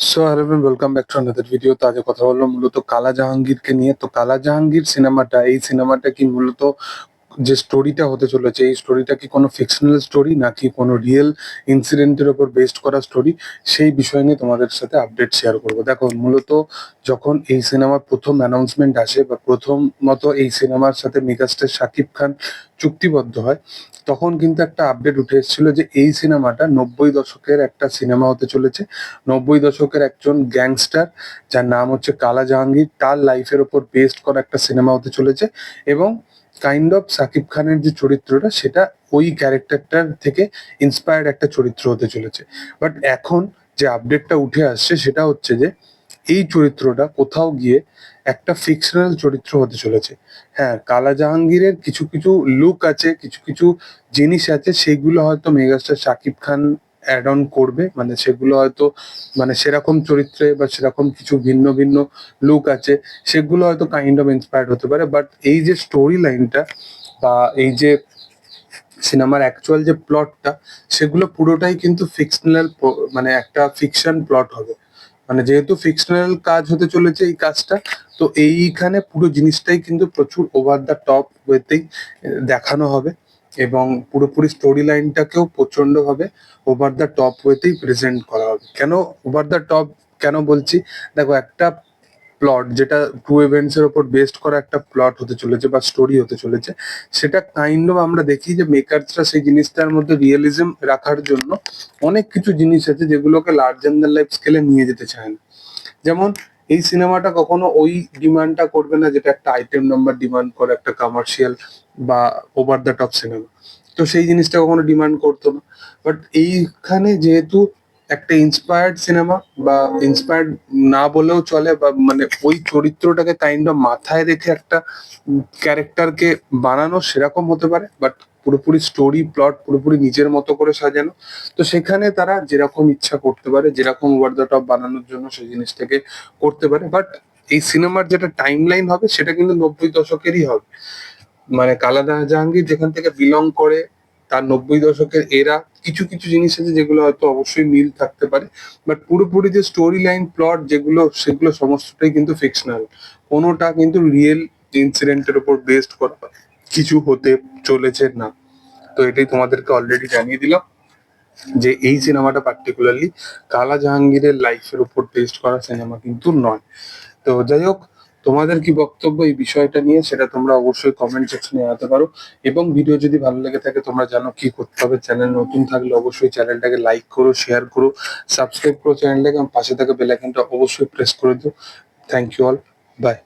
So hello welcome back to another video তো আজ কথা বলল মূলত কালা জাহাঙ্গীরকে নিয়ে। তো কালা জাহাঙ্গীর সিনেমাটা এই সিনেমাটা কি মূলত যে স্টোরিটা হতে চলেছে, এই স্টোরিটা কি কোনো ফিকশনাল স্টোরি নাকি কোনো রিয়েল ইনসিডেন্টের ওপর বেসড করা স্টোরি সেই বিষয় নিয়ে তোমাদের সাথে আপডেট শেয়ার করব। দেখো, মূলত যখন এই সিনেমার প্রথম অ্যানাউন্সমেন্ট আসে বা প্রথমত এই সিনেমার সাথে মেগাস্টার শাকিব খান চুক্তিবদ্ধ হয়, তখন কিন্তু একটা আপডেট উঠে এসেছিল যে এই সিনেমাটা নব্বই দশকের একটা সিনেমা হতে চলেছে। নব্বই দশকের একজন গ্যাংস্টার যার নাম হচ্ছে কালা জাহাঙ্গীর, তার লাইফের ওপর বেসড করা একটা সিনেমা হতে চলেছে এবং কাইন্ড অফ সাকিব খানের যে চরিত্রটা, সেটা ওই ক্যারেক্টারটার থেকে ইন্সপায়ার্ড একটা চরিত্র হতে চলেছে। বাট এখন যে আপডেটটা উঠে আসছে, সেটা হচ্ছে যে, এই চরিত্রটা কোথাও গিয়ে একটা ফিকশনাল চরিত্র হতে চলেছে। হ্যাঁ কালা জাহাঙ্গীরের কিছু কিছু লুক আছে, কিছু কিছু জিনিস আছে, সেগুলো হয়তো megastar Shakib Khan add on করবে। মানে সেগুলো হয়তো মানে সেরকম চরিত্রে বা সেরকম কিছু ভিন্ন ভিন্ন লুক আছে, সেগুলো হয়তো কাইন্ড অফ ইন্সপায়ার্ড হতে পারে। বাট এই যে স্টোরি লাইনটা বা এই যে সিনেমার অ্যাকচুয়াল যে প্লটটা সেগুলো পুরোটাই কিন্তু ফিকশনাল মানে একটা ফিকশন প্লট হবে। মানে যেহেতু ফিকশনাল কাজ হতে চলেছে এই কাজটা, তো এইখানে পুরো জিনিসটাই কিন্তু প্রচুর ওভার দ্য টপ ওয়েতেই দেখানো হবে। এবং পুরোপুরি স্টোরি লাইনটাকেও প্রচন্ডভাবে ওভার দ্য টপ ওয়েতেই প্রেজেন্ট করা হবে। কেন ওভার দ্য টপ কেন বলছি? দেখো, একটা প্লট যেটা টু ইভেন্টস এর উপর বেসড করা একটা প্লট হতে চলেছে বা স্টোরি হতে চলেছে, সেটা কাইন্ড অফ আমরা দেখি যে মেকারসরা সেই জিনিসটার মধ্যে রিয়েলিজম রাখার জন্য অনেক কিছু জিনিস আছে যেগুলোকে লার্জ দ্য লাইফ স্কেলে নিয়ে যেতে চায় না। যেমন এই সিনেমাটা কখনো ওই ডিমান্ডটা করবে না যেটা একটা আইটেম নাম্বার ডিমান্ড করে, একটা কমার্শিয়াল বা ওভার দ্য টপ সিনেমা তো সেই জিনিসটা কখনো ডিমান্ড করতো না। বাট এইখানে যেহেতু একটা ইন্সপায়ার্ড সিনেমা বা ইন্সপায়ার্ড না বলেও চলে বা মানে ওই চরিত্রটাকে কাইন্ড অফ মাথায় রেখে একটা ক্যারেক্টারকে বানানো সেরকম হতে পারে। বাট পুরোপুরি স্টোরি প্লট পুরোপুরি নিজের মতো করে সাজানো। তো সেখানে তারা যেরকম ইচ্ছা করতে পারে, যেরকম ওভার দ্য টপ বানানোর জন্য সেই জিনিসটাকে করতে পারে। বাট এই সিনেমার যেটা টাইম লাইন হবে, সেটা কিন্তু নব্বই দশকেরই হবে। মানে কালাদা জাহাঙ্গীর যেখান থেকে বিলং করে, তার নব্বই দশকের এরা কিছু কিছু জিনিস আছে যেগুলো হয়তো অবশ্যই মিল থাকতে পারে। বাট পুরোপুরি যে স্টোরি লাইন প্লট যেগুলো, সেগুলো সমস্তটাই কিন্তু ফিকশনাল কোনোটা কিন্তু রিয়েল ইনসিডেন্টের উপর বেসড করা কিছু হতে চলেছে না। তো এটাই তোমাদেরকে অলরেডি জানিয়ে দিলাম যে এই সিনেমাটা পার্টিকুলারলি কালা জাহাঙ্গীরের লাইফের উপর টেস্ট করা সিনেমা কিন্তু নয়। তো যাই হোক, তোমাদের কি বক্তব্য এই বিষয়টা নিয়ে সেটা তোমরা অবশ্যই কমেন্ট সেকশনে জানাতে পারো। এবং ভিডিও যদি ভালো লেগে থাকে, তোমরা জানো কি করতে হবে। চ্যানেল নতুন থাকলে অবশ্যই চ্যানেলটাকে লাইক করো শেয়ার করো সাবস্ক্রাইব করো চ্যানেলটাকে পাশে থাকা বেল আইকনটা অবশ্যই প্রেস করে দিও। Thank you all by